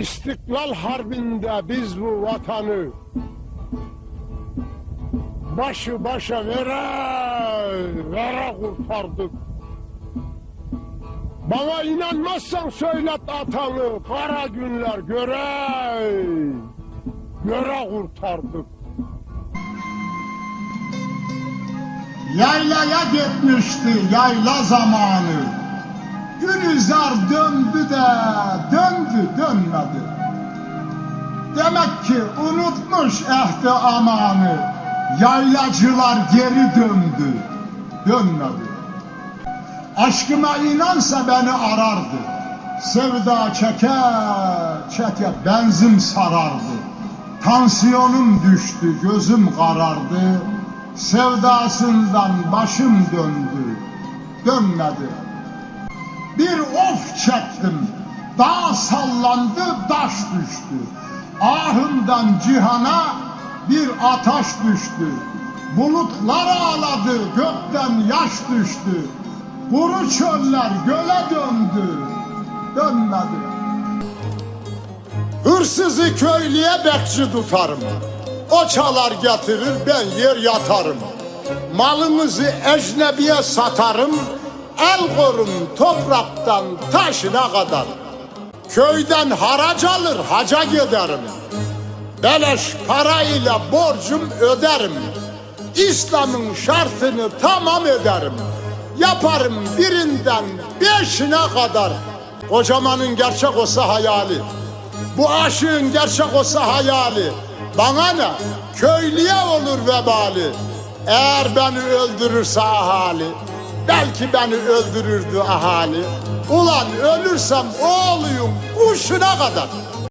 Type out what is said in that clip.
İstiklal Harbi'nde biz bu vatanı başı başa vere vere kurtardık. Bana inanmazsan söylet atanı kara günler göre göre kurtardık. Yaylaya gitmişti yayla zamanı. Gülizar döndü de Demek ki unutmuş ehdi amanı. Yaylacılar geri döndü, dönmedi. Aşkıma inansa beni arardı. Sevda çeke çeke benzin sarardı. Tansiyonum düştü, gözüm karardı. Sevdasından başım döndü, dönmedi. Bir of çektim, dağ sallandı, taş düştü. Ahımdan cihana bir ataş düştü. Bulutlar ağladı, gökten yaş düştü. Kuru çöller göle döndü, dönmedi. Hırsızı köylüye bekçi tutarım. O çalar getirir ben yer yatarım. Malımızı ecnebiye satarım. El korum topraktan taşına kadar. Köyden harac alır haca giderim. Beleş parayla borcum öderim. İslam'ın şartını tamam ederim. Yaparım birinden beşine kadar. Kocamanın gerçek olsa hayali. Bu aşığın gerçek olsa hayali. Bana ne? Köylüye olur vebali. Eğer beni öldürürse ahali. Belki beni öldürürdü ahali. Ulan ölürsem oğluyum kuşuna kadar.